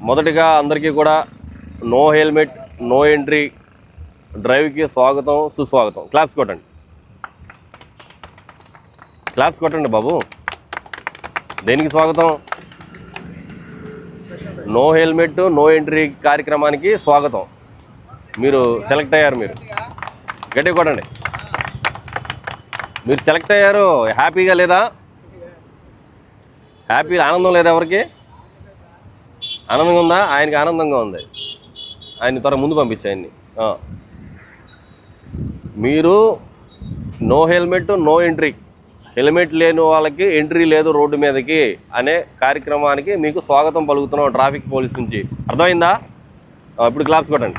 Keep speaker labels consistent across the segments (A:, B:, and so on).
A: మొదటిగా అందరికీ కూడా నో హెల్మెట్ నో ఎంట్రీ డ్రైవ్కి స్వాగతం సుస్వాగతం. క్లాప్స్ కొట్టండి. క్లాప్స్ కొట్టండి బాబు. దేనికి స్వాగతం? నో హెల్మెట్ నో ఎంట్రీ కార్యక్రమానికి స్వాగతం. మీరు సెలెక్ట్ అయ్యారు మీరు. గట్టి కొట్టండి. మీరు సెలెక్ట్ అయ్యారు హ్యాపీగా లేదా? హ్యాపీ ఆనందం లేదా ఎవరికి? ఆనందంగా ఉందా ఆయనకి ఆనందంగా ఉంది. ఆయన త్వర ముందు పంపించు ఆయన్ని. మీరు no helmet no entry. Helmet లేని వాళ్ళకి ఎంట్రీ లేదు రోడ్డు మీదకి అనే కార్యక్రమానికి మీకు స్వాగతం పలుకుతున్నాం ట్రాఫిక్ పోలీస్ నుంచి. అర్థమైందా? ఇప్పుడు క్లాప్స్ కొట్టండి.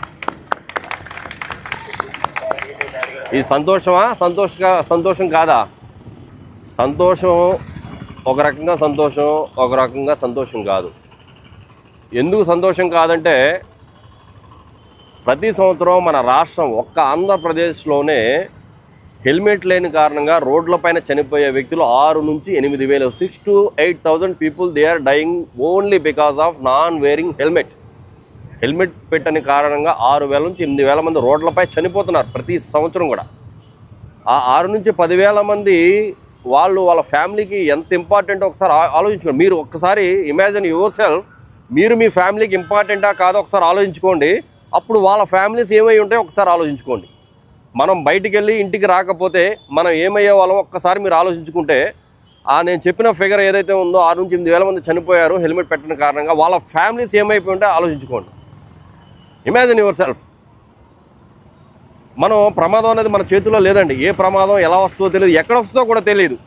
A: ఇది సంతోషమా? సంతోష సంతోషం కాదా? సంతోషం ఒక రకంగా సంతోషం ఒక రకంగా సంతోషం కాదు. ఎందుకు సంతోషం కాదంటే ప్రతి సంవత్సరం మన రాష్ట్రం ఒక్క ఆంధ్రప్రదేశ్లోనే హెల్మెట్ లేని కారణంగా రోడ్లపైన చనిపోయే వ్యక్తులు ఆరు నుంచి ఎనిమిది వేలు. Six to eight thousand people they are dying only because of non wearing helmet helmet పెట్టని కారణంగా ఆరు వేల నుంచి ఎనిమిది వేల మంది రోడ్లపై చనిపోతున్నారు ప్రతి సంవత్సరం కూడా. ఆ ఆరు నుంచి పదివేల మంది వాళ్ళు వాళ్ళ ఫ్యామిలీకి ఎంత ఇంపార్టెంట్ ఒకసారి ఆలోచించుకోండి. మీరు ఒక్కసారి ఇమాజిన్ యువర్ సెల్ఫ్ మీరు మీ ఫ్యామిలీకి ఇంపార్టెంటా కాదో ఒకసారి ఆలోచించుకోండి. అప్పుడు వాళ్ళ ఫ్యామిలీస్ ఏమై ఉంటాయో ఒకసారి ఆలోచించుకోండి. మనం బయటికి వెళ్ళి ఇంటికి రాకపోతే మనం ఏమయ్యే వాళ్ళం ఒక్కసారి మీరు ఆలోచించుకుంటే ఆ నేను చెప్పిన ఫిగర్ ఏదైతే ఉందో ఆరు నుంచి ఎనిమిది వేల మంది చనిపోయారు హెల్మెట్ పెట్టిన కారణంగా వాళ్ళ ఫ్యామిలీస్ ఏమైపోయి ఉంటే ఆలోచించుకోండి. ఇమాజిన్ యువర్ సెల్ఫ్ మనం ప్రమాదం అనేది మన చేతిలో లేదండి. ఏ ప్రమాదం ఎలా వస్తుందో తెలియదు. ఎక్కడ వస్తుందో కూడా తెలియదు.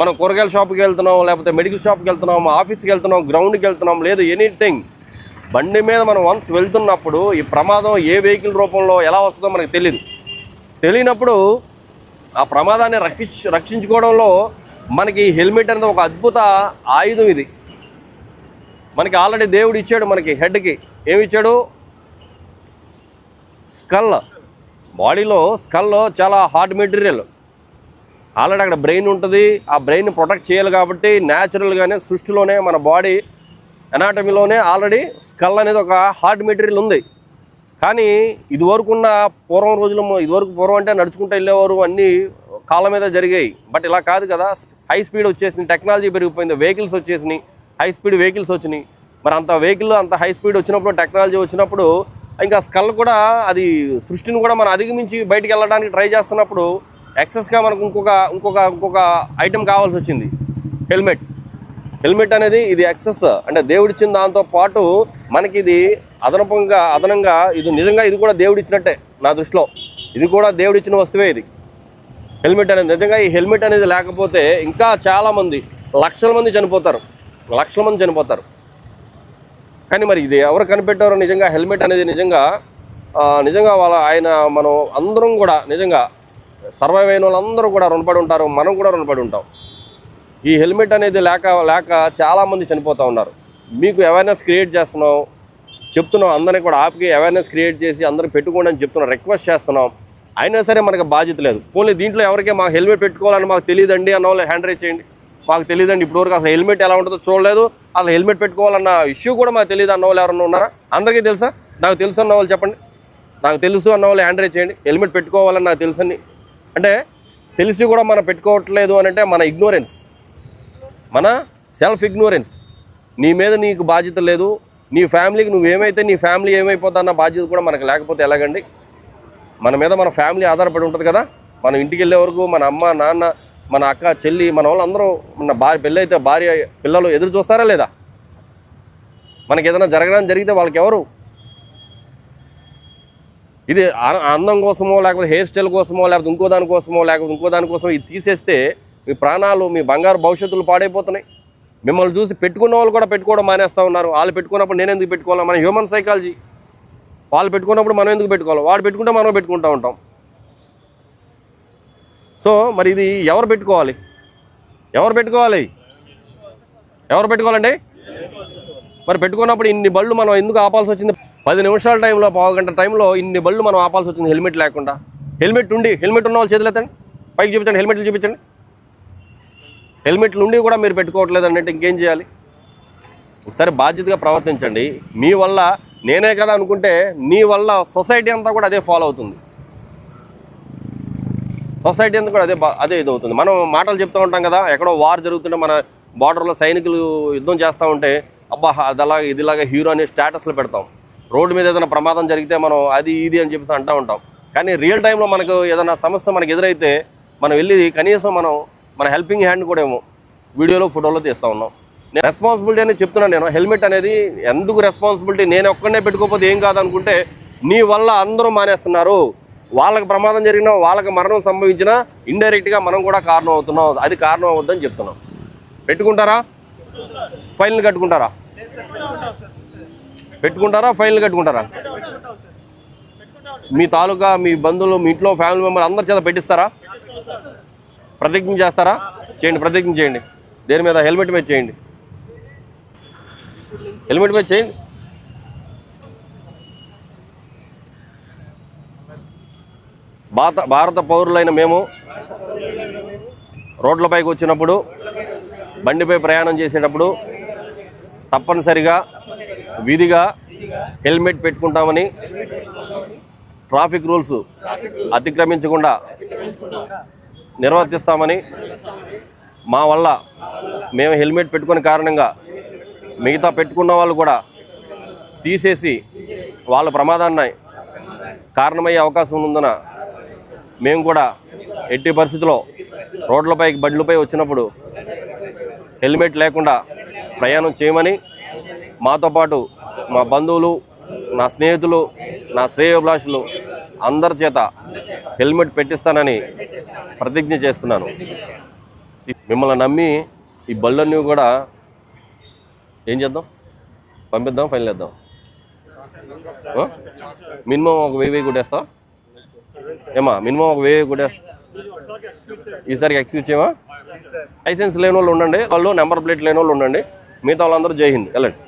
A: మనం కూరగాయల షాప్కి వెళ్తున్నాం లేకపోతే మెడికల్ షాప్కి వెళ్తున్నాం ఆఫీస్కి వెళ్తున్నాం గ్రౌండ్కి వెళ్తున్నాం లేదు ఎనీథింగ్. బండి మీద మనం వన్స్ వెళ్తున్నప్పుడు ఈ ప్రమాదం ఏ వెహికల్ రూపంలో ఎలా వస్తుందో మనకు తెలియదు తెలియనప్పుడు ఆ ప్రమాదాన్ని రక్షించ రక్షించుకోవడంలో మనకి హెల్మెట్ అనేది ఒక అద్భుత ఆయుధం ఇది. మనకి ఆల్రెడీ దేవుడు ఇచ్చాడు మనకి హెడ్కి. ఏమి ఇచ్చాడు స్కల్. బాడీలో స్కల్ చాలా హార్డ్ మెటీరియల్. ఆల్రెడీ అక్కడ బ్రెయిన్ ఉంటుంది. ఆ బ్రెయిన్ ప్రొటెక్ట్ చేయాలి కాబట్టి న్యాచురల్గానే సృష్టిలోనే మన బాడీ ఎనాటమీలోనే ఆల్రెడీ స్కల్ అనేది ఒక హార్డ్ మెటీరియల్ ఉంది. కానీ ఇదివరకు ఉన్న పూర్వం రోజులు ఇదివరకు పూర్వం అంటే నడుచుకుంటూ వెళ్ళేవారు అన్నీ కాళ్ళ మీద జరిగాయి. బట్ ఇలా కాదు కదా హై స్పీడ్ వచ్చేసింది టెక్నాలజీ పెరిగిపోయింది. వెహికల్స్ వచ్చేసినాయి. హై స్పీడ్ వెహికల్స్ వచ్చినాయి. మరి అంత వెహికల్ అంత హై స్పీడ్ వచ్చినప్పుడు టెక్నాలజీ వచ్చినప్పుడు ఇంకా స్కల్ కూడా అది సృష్టిని కూడా మనం అధిగమించి బయటికి వెళ్ళడానికి ట్రై చేస్తున్నప్పుడు ఎక్సెస్గా మనకు ఇంకొక ఇంకొక ఇంకొక ఐటెం కావాల్సి వచ్చింది. హెల్మెట్ హెల్మెట్ అనేది ఇది ఎక్సెస్ అంటే దేవుడిచ్చిన దాంతో పాటు మనకి ఇది అదనపంగా అదనంగా ఇది నిజంగా ఇది కూడా దేవుడిచ్చినట్టే నా దృష్టిలో. ఇది కూడా దేవుడిచ్చిన వస్తువే ఇది. హెల్మెట్ అనేది నిజంగా ఈ హెల్మెట్ అనేది లేకపోతే ఇంకా చాలామంది లక్షల మంది చనిపోతారు. లక్షల మంది చనిపోతారు. కానీ మరి ఇది ఎవరు కనిపెట్టారో నిజంగా హెల్మెట్ అనేది నిజంగా నిజంగా వాళ్ళ ఆయన మనం అందరం కూడా నిజంగా సర్వైవ్ అయిన వాళ్ళందరూ కూడా రుణపడి ఉంటారు మనం కూడా రుణపడి ఉంటాం. ఈ హెల్మెట్ అనేది లేక లేక చాలామంది చనిపోతూ ఉన్నారు. మీకు అవేర్నెస్ క్రియేట్ చేస్తున్నాం. చెప్తున్నాం అందరినీ కూడా ఆపికి అవేర్నెస్ క్రియేట్ చేసి అందరూ పెట్టుకోండి అని చెప్తున్నాం రిక్వెస్ట్ చేస్తున్నాం. అయినా సరే మనకు బాధ్యత లేదు. పోనీ దీంట్లో ఎవరికి మాకు హెల్మెట్ పెట్టుకోవాలని మాకు తెలియదండి అన్న వాళ్ళు హ్యాండ్ రైజ్ చేయండి. మాకు తెలియదండి ఇప్పటివరకు అసలు హెల్మెట్ ఎలా ఉంటుందో చూడలేదు. అసలు హెల్మెట్ పెట్టుకోవాలన్న ఇష్యూ కూడా మాకు తెలియదు అన్న వాళ్ళు ఎవరన్నా ఉన్నారా? అందరికీ తెలుసా? నాకు తెలుసు అన్న వాళ్ళు చెప్పండి. నాకు తెలుసు అన్న వాళ్ళు హ్యాండ్ రైజ్ చేయండి. హెల్మెట్ పెట్టుకోవాలని నాకు తెలుసని అంటే తెలిసి కూడా మనం పెట్టుకోవట్లేదు అని అంటే మన ఇగ్నోరెన్స్ మన సెల్ఫ్ ఇగ్నోరెన్స్ నీ మీద నీకు బాధ్యత లేదు నీ ఫ్యామిలీకి నువ్వేమైతే నీ ఫ్యామిలీ ఏమైపోతుందన్న బాధ్యత కూడా మనకు లేకపోతే ఎలాగండి? మన మీద మన ఫ్యామిలీ ఆధారపడి ఉంటుంది కదా? మనం ఇంటికి వెళ్ళే వరకు మన అమ్మ నాన్న మన అక్క చెల్లి మన వాళ్ళందరూ మన భార్య పెళ్ళైతే భార్య పిల్లలు ఎదురు చూస్తారా లేదా? మనకి ఏదైనా జరగడం జరిగితే వాళ్ళకి ఎవరు ఇది అందం కోసమో లేకపోతే హెయిర్ స్టైల్ కోసమో లేకపోతే ఇంకో దానికోసమో లేకపోతే ఇంకో దానికోసం ఇది తీసేస్తే మీ ప్రాణాలు మీ బంగారు భవిష్యత్తులు పాడైపోతున్నాయి. మిమ్మల్ని చూసి పెట్టుకున్న వాళ్ళు కూడా పెట్టుకోవడం మానేస్తూ ఉన్నారు. వాళ్ళు పెట్టుకున్నప్పుడు నేను ఎందుకు పెట్టుకోవాలి? మన హ్యూమన్ సైకాలజీ వాళ్ళు పెట్టుకున్నప్పుడు మనం ఎందుకు పెట్టుకోవాలి? వాడు పెట్టుకుంటే మనం పెట్టుకుంటూ ఉంటాం. సో మరి ఇది ఎవరు పెట్టుకోవాలి? ఎవరు పెట్టుకోవాలి? ఎవరు పెట్టుకోవాలండి? మరి పెట్టుకున్నప్పుడు ఇన్ని బళ్ళు మనం ఎందుకు ఆపాల్సి వచ్చింది? పది నిమిషాల టైంలో పావు గంట టైంలో ఇన్ని బళ్ళు మనం ఆపాల్సి వచ్చింది హెల్మెట్ లేకుండా. హెల్మెట్ ఉండి హెల్మెట్ ఉన్న వాళ్ళు చేతులు ఎత్తండి. పైకి చూపించండి హెల్మెట్లు చూపించండి. హెల్మెట్లు ఉండి కూడా మీరు పెట్టుకోవట్లేదు అంటే ఇంకేం చేయాలి? ఒకసారి బాధ్యతగా ప్రవర్తించండి. మీ వల్ల నేనే కదా అనుకుంటే నీ వల్ల సొసైటీ అంతా కూడా అదే ఫాలో అవుతుంది. సొసైటీ అంతా కూడా అదే అదే ఇది అవుతుంది. మనం మాటలు చెప్తూ ఉంటాం కదా ఎక్కడో వార్ జరుగుతుంటే మన బార్డర్లో సైనికులు యుద్ధం చేస్తూ ఉంటే అబ్బా అదలాగా ఇదిలాగా హీరో అనే స్టేటస్లు పెడతాం. రోడ్డు మీద ఏదైనా ప్రమాదం జరిగితే మనం అది ఇది అని చెప్పేసి అంటూ ఉంటాం. కానీ రియల్ టైంలో మనకు ఏదైనా సమస్య మనకు ఎదురైతే మనం వెళ్ళి కనీసం మనం మన హెల్పింగ్ హ్యాండ్ కూడా ఏమో వీడియోలో ఫోటోలో తీస్తూ ఉన్నాం. నేను రెస్పాన్సిబిలిటీ అనేది చెప్తున్నాను నేను. హెల్మెట్ అనేది ఎందుకు రెస్పాన్సిబిలిటీ నేను ఒక్కడనే పెట్టుకోకపోతే ఏం కాదనుకుంటే నీ వల్ల అందరూ మానేస్తున్నారు. వాళ్ళకి ప్రమాదం జరిగినా వాళ్ళకి మరణం సంభవించినా ఇండైరెక్ట్గా మనం కూడా కారణం అవుతున్నాం. అది కారణం అవద్దని చెప్తున్నాం. పెట్టుకుంటారా? ఫైన్లు కట్టుకుంటారా? పెట్టుకుంటారా? ఫైన్లు కట్టుకుంటారా? మీ తాలూకా మీ బంధువులు మీ ఇంట్లో ఫ్యామిలీ మెంబర్ అందరి చేత పెట్టిస్తారా? ప్రతిజ్ఞ చేస్తారా? చేయండి ప్రతిజ్ఞ చేయండి. దేని మీద? హెల్మెట్ మీద చేయండి. హెల్మెట్ మీద చేయండి. భారత భారత పౌరులైన మేము రోడ్లపైకి వచ్చినప్పుడు బండిపై ప్రయాణం చేసేటప్పుడు తప్పనిసరిగా విధిగా హెల్మెట్ పెట్టుకుంటామని ట్రాఫిక్ రూల్స్ అతిక్రమించకుండా నిర్వర్తిస్తామని మా వల్ల మేము హెల్మెట్ పెట్టుకునే కారణంగా మిగతా పెట్టుకున్న వాళ్ళు కూడా తీసేసి వాళ్ళ ప్రమాదాన్ని కారణమయ్యే అవకాశం ఉందన మేము కూడా ఎట్టి పరిస్థితిలో రోడ్లపై బండ్లపై వచ్చినప్పుడు హెల్మెట్ లేకుండా ప్రయాణం చేయమని మాతో పాటు మా బంధువులు నా స్నేహితులు నా శ్రేయోభిలాషులు అందరి చేత హెల్మెట్ పెట్టిస్తానని ప్రతిజ్ఞ చేస్తున్నాను. మిమ్మల్ని నమ్మి ఈ బళ్ళన్నీ కూడా ఏం చేద్దాం? పంపిద్దాం ఫైన్ వేద్దాం? మినిమం ఒక వెయ్యి వెయ్యి కొట్టేస్తా? ఏమా మినిమం ఒక వెయ్యి కొట్టేస్తా? ఈసారికి ఎక్స్క్యూజ్ చేయమా లైసెన్స్ లేని వాళ్ళు ఉండండి. వాళ్ళు నెంబర్ ప్లేట్ లేని వాళ్ళు ఉండండి. మిగతా వాళ్ళందరూ జై హింద్. వెళ్ళండి